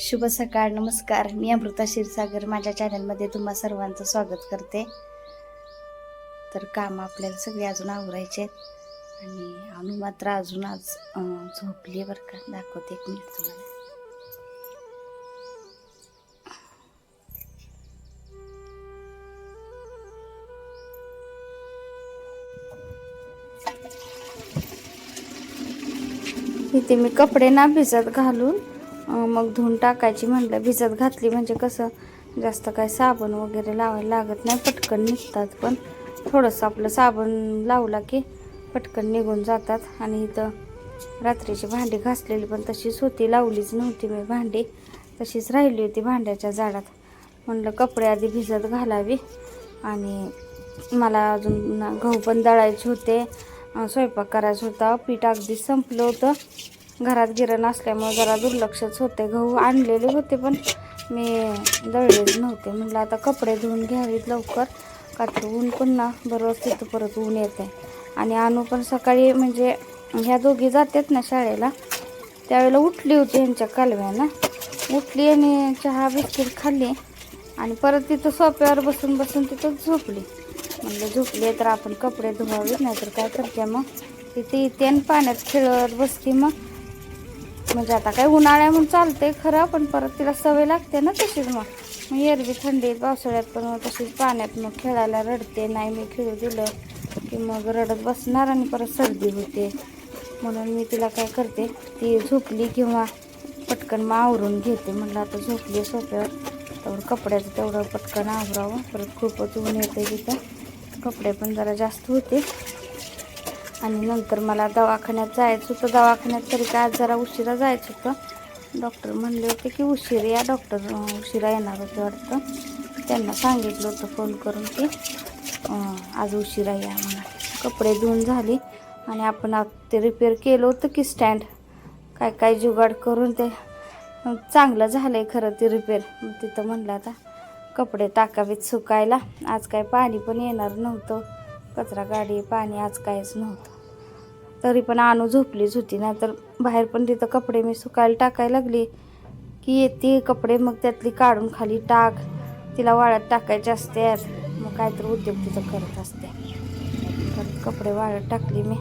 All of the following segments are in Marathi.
शुभ सकाळ नमस्कार. मी अमृता क्षीरसागर. माझ्या चॅनलमध्ये तुम्हा सर्वांचं स्वागत करते. तर काम आपल्याला सगळे अजून आवरायचे आहेत. आणि अनु मात्र अजून आज झोपली बरं का. दाखवते एक मिनिट तुम्हाला. इथे मी कपडे ना भिजत घालून मग धुवून टाकायची म्हटलं भिजत घातली म्हणजे कसं जास्त काय साबण वगैरे लावायला लागत नाही पटकन निघतात पण. थोडंसं आपलं साबण लावला की पटकन निघून जातात. आणि इथं रात्रीची भांडी घासलेली पण तशीच होती लावलीच नव्हती मी भांडी. तशीच राहिली होती भांड्याच्या झाडात. म्हणलं कपडे आधी भिजत घालावी. आणि मला अजून गहू पण दळायचे होते. स्वयंपाक करायचा होता. पीठ अगदी संपलं होतं. घरात गिरण असल्यामुळे जरा दुर्लक्षच होते. गहू आणलेले होते पण मी दळलेच नव्हते. म्हटलं आता कपडे धुवून घ्यावीत लवकर का तर ऊन पुन्हा बरोबर तिथं परत ऊन येते आणि अनु पण सकाळी म्हणजे ह्या दोघी जातात ना शाळेला त्यावेळेला उठली होती ह्यांच्या कालव्यानं. उठली आणि चहा बिस्किट खाल्ली आणि परत तिथं सोप्यावर बसून बसून तिथं झोपली. म्हणलं झोपली तर आपण कपडे धुवावे नाहीतर काय करते मग? तिथे येते आणि पाण्यात खेळत बसते मग. म्हणजे आता काय उन्हाळ्या म्हणून चालते खरं पण परत तिला सवय लागते ना तशीच मग. मग एरवी थंडीत पावसाळ्यात पण मग तशीच पाण्यात मग खेळायला रडते नाही मी खेळू दिलं की मग रडत बसणार आणि परत सर्दी होते. म्हणून मी तिला काय करते ती झोपली किंवा पटकन मग आवरून घेते. म्हटलं आता झोपली सोप्यावर तेवढं कपड्याचं तेवढं पटकन आवरावं. परत खूपच ऊन येते तिथं. कपडे पण जरा जास्त होते. आणि नंतर मला दवाखान्यात जायचं होतं. दवाखान्यात तरी काय आज जरा उशिरा जायचं होतं. डॉक्टर म्हणले होते की उशीर या डॉक्टर उशिरा येणार होते वाटतं. त्यांना सांगितलं होतं फोन करून की आज उशिरा या म्हणा. कपडे धुवून झाले आणि आपण ते रिपेअर केलं होतं की स्टँड काय काय जुगाड करून ते चांगलं झालं आहे खरं ते रिपेअर तिथं म्हणलं आता कपडे टाकावेत सुकायला. आज काय पाणी पण येणार नव्हतं. कचरा गाडी पाणी आज काहीच नव्हतं. तरी पण आणू झोपलीच होती. ना तर बाहेर पण तिथं कपडे मी सुकायला टाकायला लागली की येते कपडे मग त्यातली काढून खाली टाक. तिला वाळत टाकायचे असते. मग काहीतरी उद्योग तिथं करत असते. तर कपडे वाळत टाकली मी.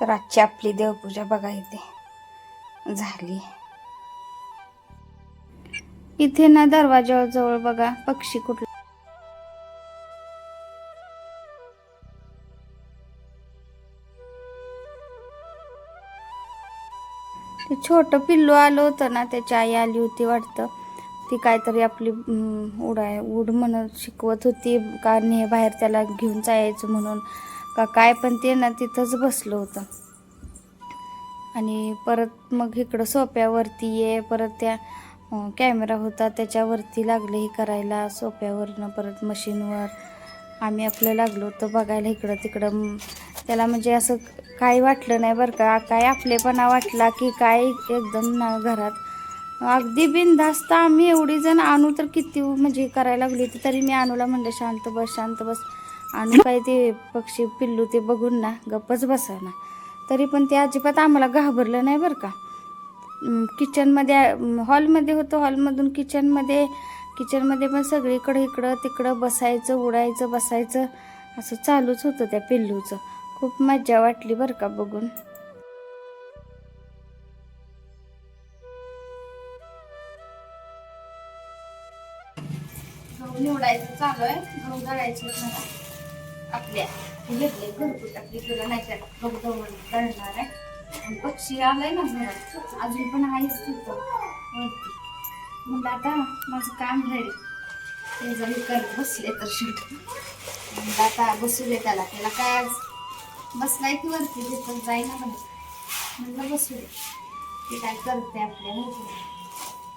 तर आजची आपली देवपूजा बघा इथे झाली. इथे ना दरवाजा जवळ बघा पक्षी कुठला. ते छोटं पिल्लू आलं होतं ना त्याची आई आली होती वाटतं. ती काहीतरी आपली उडाय उड म्हणत शिकवत होती कारण हे बाहेर त्याला घेऊन जायचं म्हणून. का काय पण ते ना तिथंच बसलं होतं. आणि परत मग इकडं सोप्यावरती ये परत त्या कॅमेरा होता त्याच्यावरती लागले हे करायला सोप्यावरनं परत मशीनवर. आम्ही आपलं लागलो होतं बघायला इकडं तिकडं. त्याला म्हणजे असं काही वाटलं नाही बरं का. काय आपलेपणा वाटला की काय एकदम ना घरात. अगदी बिनधास्त आम्ही एवढी जण आणू तर किती म्हणजे करायला लागली होती तरी मी आणूला म्हणलं शांत बस शांत बस. आणू काय ते पक्षी पिल्लू ते बघून ना गप्पच बसाना तरी पण ते अजिबात आम्हाला घाबरलं नाही बरं का. किचनमध्ये हॉलमध्ये होतं हॉलमधून किचनमध्ये किचनमध्ये पण सगळीकडे इकडं तिकडं बसायचं उडायचं बसायचं असं चालूच होतं त्या पिल्लूचं. खूप मजा वाटली बरं का बघून. उडायचं निवडायचं चालू आहे. गहू दळायचे आपल्या घेतले घरगुत आपली तुला नाही का गहू आहे. आणि पक्षी आलाय ना घरात अजून पण आहेच तिथं. म्हणलं आता माझं काम रेडी ते जरी करत बसले तर शूट. म्हणलं आता बसू दे त्याला. त्याला काय आज बसलाय की वरती? तिथं जाईना म्हणलं. म्हणलं बसू दे ते काय करते आपल्या माहिती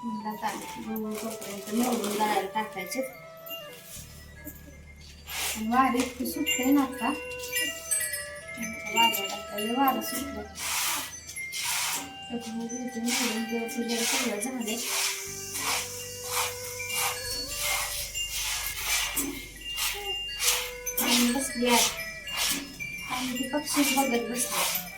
म्हणलं आता गहू तोपर्यंत निवडून टाकायचे आणि वारे इतकी सुटते ना आता भाज्या वारं सुटलं त्याच्यामुळे इथून सगळं झाले आणि बसली आहे आणि ती पक्षी बघत बसले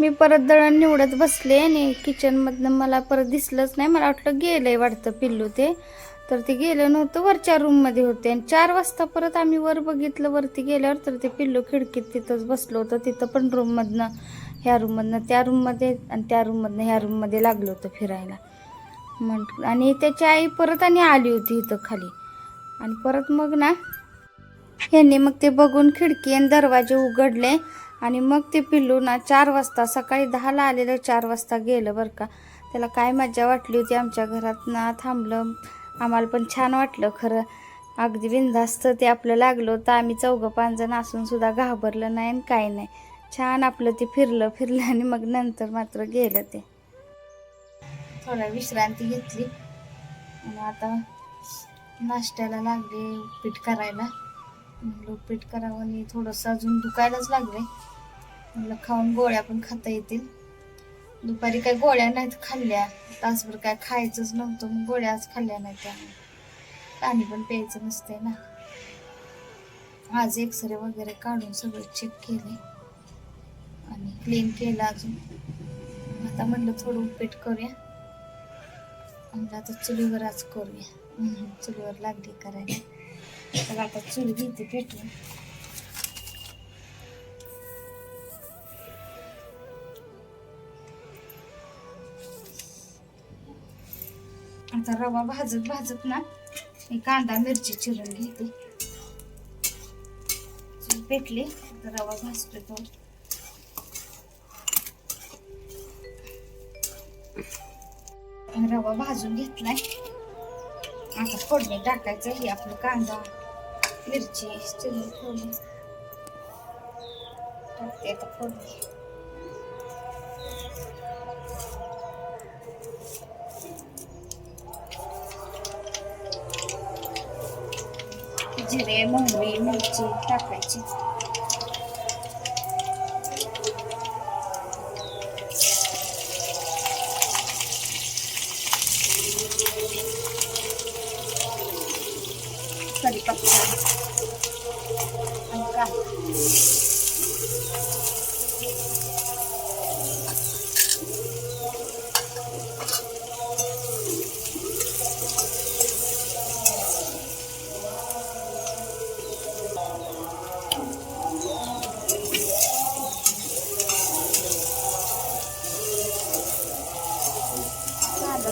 मी परत दळण निवडत बसले आणि किचनमधनं मला परत दिसलंच नाही. मला वाटलं गेलंय वाटतं पिल्लू ते. तर ते गेलं नव्हतं वरच्या रूममध्ये होते. आणि चार वाजता परत आम्ही वर बघितलं वरती गेल्यावर तर ते पिल्लू खिडकीत तिथंच बसलो होतं. तिथं पण रूममधनं ह्या रूममधनं त्या रूममध्ये आणि त्या रूममधनं ह्या रूममध्ये लागलं होतं फिरायला. म्हण आणि त्याची आई परत आणि आली होती इथं खाली. आणि परत मग ना यांनी मग ते बघून खिडकी आणि दरवाजे उघडले. आणि मग ते पिल्लू ना चार वाजता सकाळी दहाला आलेलं चार वाजता गेलं बरं का. त्याला काय मजा वाटली होती आमच्या घरात ना थांबलं. आम्हाला पण छान वाटलं खरं. अगदी बिंदास्त ते आपलं लागलं तर आम्ही चौघं पांजण असून सुद्धा घाबरलं नाही आणि काय नाही. छान आपलं ते फिरलं फिरलं आणि मग नंतर मात्र गेलं ते. थोडा विश्रांती घेतली. आणि आता नाश्त्याला लागले उपीट करायला. म्हणलं उपीट करावं आणि थोडंसं अजून दुखायलाच लागले म्हणलं खाऊन गोळ्या पण खाता येतील. दुपारी काय गोळ्या नाहीत खाल्ल्या. तासभर काय खायचंच नव्हतं मग गोळ्या आज खाल्ल्या नाहीत. त्यामुळे पाणी पण प्यायचं नसतंय ना. आज एक्सरे वगैरे काढून सगळं चेक केले आणि क्लीन केलं अजून. आता म्हणलं थोडं उपीट करूया. म्हणलं आता चुलीवर आज करूया. चुलीवर लागली करायला. तर आता चूल घेते पेटवून. आता रवा भाजत भाजत ना मी कांदा मिरची चिरून घेते. चूल पेटली आता रवा भाजतोय तो. रवा भाजून घेतलाय. आता फोडणी टाकायचं ही आपलं कांदा. मिरची चिरून ठेवली टाकते आता फोडणी जिरे मोहरी मिरची टाकायची कढीपत्ता आणि कांदा कांदा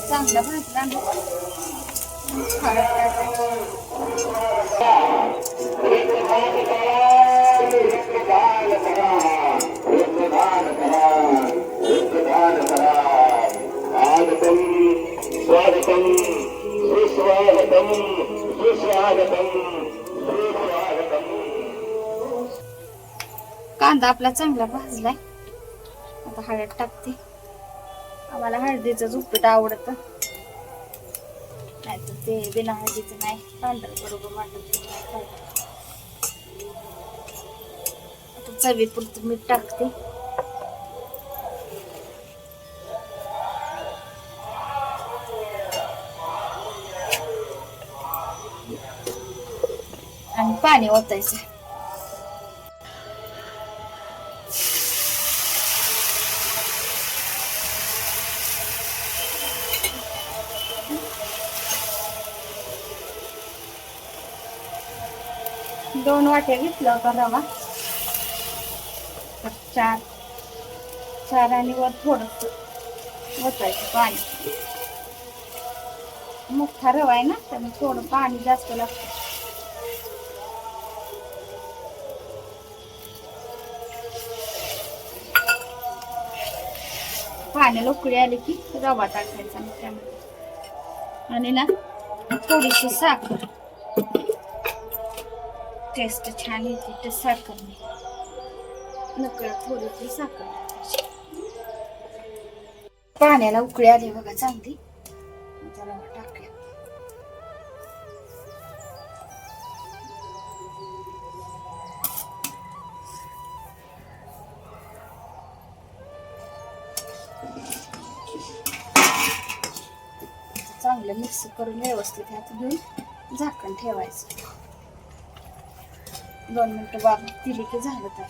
चांगला भाजला स्वागतम सुस्वागतम सुस्वागतम सुस्वागतम कांदा आपला चांगला भाजलाय. आता हळद टाकते. आम्हाला हळदीचं उपीट आवडतं. नाही तर ते बिना हळदीचं नाही. पांढर बरोबर वाटत नाही. चवीपुरतं मीठ टाकते. पाणी ओतायचं दोन वाट्या घेतलं होता रवा. चार. चार आणि वर थोडस ओतायचं पाणी. मोठा रवा आहे ना त्यामुळे थोडं पाणी जास्त लागतं. पाण्याला उकळी आली की रवा टाकायचा मग त्यामध्ये. आणि ना थोडीशी साखर. टेस्ट छान येते ते साखर नकळ थोडीशी साखर पाण्याला उकळी आली बघा चांगली. आता टाक मिक्स करून व्यवस्थित ह्यात घेऊन झाकण ठेवायचं. दोन मिनटं वाफ दिली की झालं तर.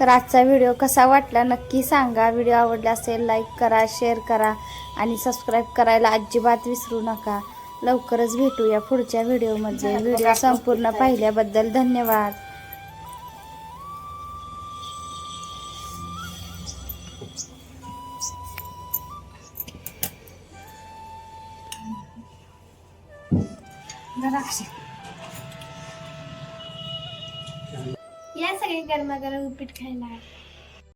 तर आजचा व्हिडिओ कसा वाटला नक्की सांगा. व्हिडिओ आवडला असेल लाईक करा शेअर करा आणि सबस्क्राईब करायला अजिबात विसरू नका. लवकरच भेटूया पुढच्या व्हिडिओमध्ये. व्हिडिओ संपूर्ण पाहिल्याबद्दल धन्यवाद. या सगळे खायला.